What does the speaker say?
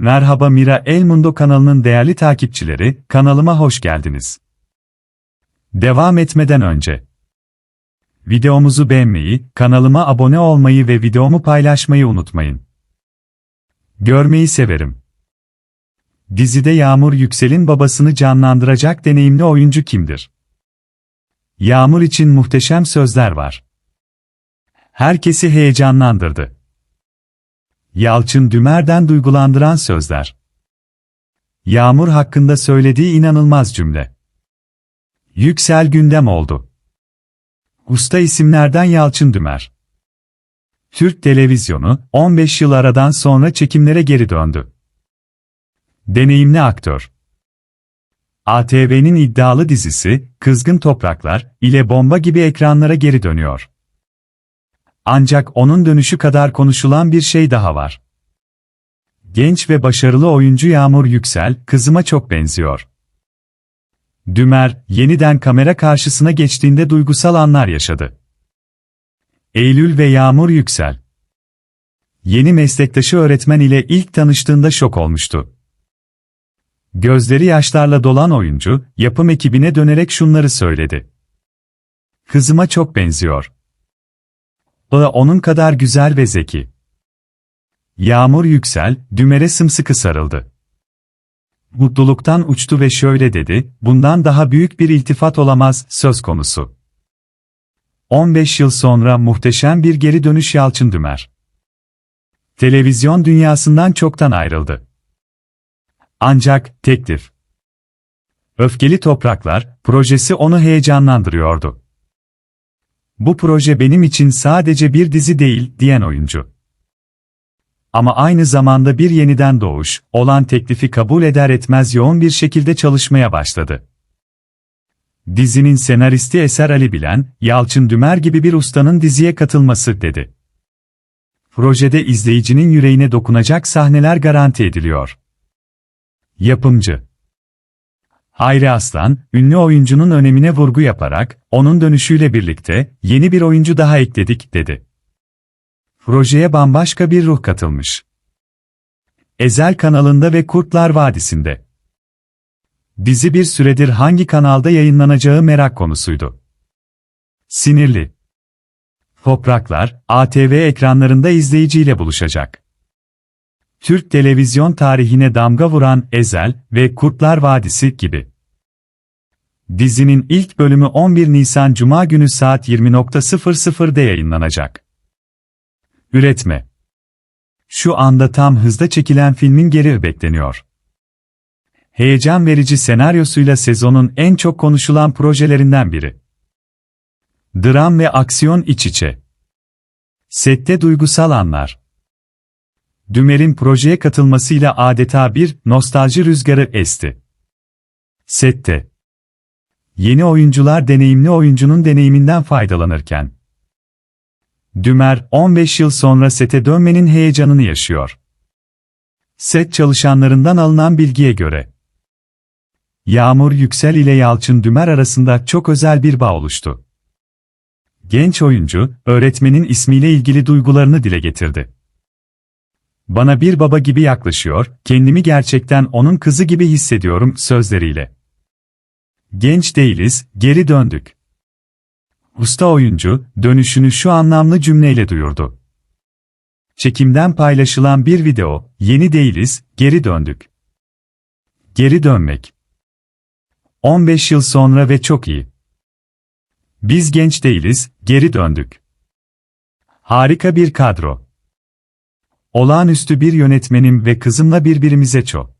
Merhaba Mira El Mundo kanalının değerli takipçileri, kanalıma hoş geldiniz. Devam etmeden önce videomuzu beğenmeyi, kanalıma abone olmayı ve videomu paylaşmayı unutmayın. Görmeyi severim. Dizide Yağmur Yüksel'in babasını canlandıracak deneyimli oyuncu kimdir? Yağmur için muhteşem sözler var. Herkesi heyecanlandırdı. Yalçın Dümer'den duygulandıran sözler. Yağmur hakkında söylediği inanılmaz cümle. Yüksel gündem oldu. Usta isimlerden Yalçın Dümer. Türk televizyonu 15 yıl aradan sonra çekimlere geri döndü. Deneyimli aktör. ATV'nin iddialı dizisi Kızgın Topraklar ile bomba gibi ekranlara geri dönüyor. Ancak onun dönüşü kadar konuşulan bir şey daha var. Genç ve başarılı oyuncu Yağmur Yüksel, kızıma çok benziyor. Dümer, yeniden kamera karşısına geçtiğinde duygusal anlar yaşadı. Eylül ve Yağmur Yüksel. Yeni meslektaşı öğretmen ile ilk tanıştığında şok olmuştu. Gözleri yaşlarla dolan oyuncu, yapım ekibine dönerek şunları söyledi. Kızıma çok benziyor. Da onun kadar güzel ve zeki. Yağmur Yüksel, Dümer'e sımsıkı sarıldı. Mutluluktan uçtu ve şöyle dedi, bundan daha büyük bir iltifat olamaz, söz konusu. 15 yıl sonra muhteşem bir geri dönüş Yalçın Dümer. Televizyon dünyasından çoktan ayrıldı. Ancak, teklif. Öfkeli Topraklar, projesi onu heyecanlandırıyordu. Bu proje benim için sadece bir dizi değil, diyen oyuncu. Ama aynı zamanda bir yeniden doğuş, olan teklifi kabul eder etmez yoğun bir şekilde çalışmaya başladı. Dizinin senaristi Eser Ali Bilen, Yalçın Dümer gibi bir ustanın diziye katılması, dedi. Projede izleyicinin yüreğine dokunacak sahneler garanti ediliyor. Yapımcı Hayri Aslan, ünlü oyuncunun önemine vurgu yaparak, onun dönüşüyle birlikte, yeni bir oyuncu daha ekledik, dedi. Projeye bambaşka bir ruh katılmış. Ezel kanalında ve Kurtlar Vadisi'nde. Dizi bir süredir hangi kanalda yayınlanacağı merak konusuydu. Sinirli. Topraklar, ATV ekranlarında izleyiciyle buluşacak. Türk televizyon tarihine damga vuran Ezel ve Kurtlar Vadisi gibi. Dizinin ilk bölümü 11 Nisan Cuma günü saat 20.00'de yayınlanacak. Üretme Şu anda tam hızda çekilen filmin geri bekleniyor. Heyecan verici senaryosuyla sezonun en çok konuşulan projelerinden biri. Dram ve aksiyon iç içe. Sette duygusal anlar. Dümer'in projeye katılmasıyla adeta bir nostalji rüzgarı esti. Sette. Yeni oyuncular deneyimli oyuncunun deneyiminden faydalanırken. Dümer, 15 yıl sonra sete dönmenin heyecanını yaşıyor. Set çalışanlarından alınan bilgiye göre. Yağmur Yüksel ile Yalçın Dümer arasında çok özel bir bağ oluştu. Genç oyuncu, öğretmenin ismiyle ilgili duygularını dile getirdi. Bana bir baba gibi yaklaşıyor, kendimi gerçekten onun kızı gibi hissediyorum sözleriyle. Genç değiliz, geri döndük. Usta oyuncu, dönüşünü şu anlamlı cümleyle duyurdu. Çekimden paylaşılan bir video, yeni değiliz, geri döndük. Geri dönmek. 15 yıl sonra ve çok iyi. Biz genç değiliz, geri döndük. Harika bir kadro. Olağanüstü bir yönetmenim ve kızımla birbirimize çok.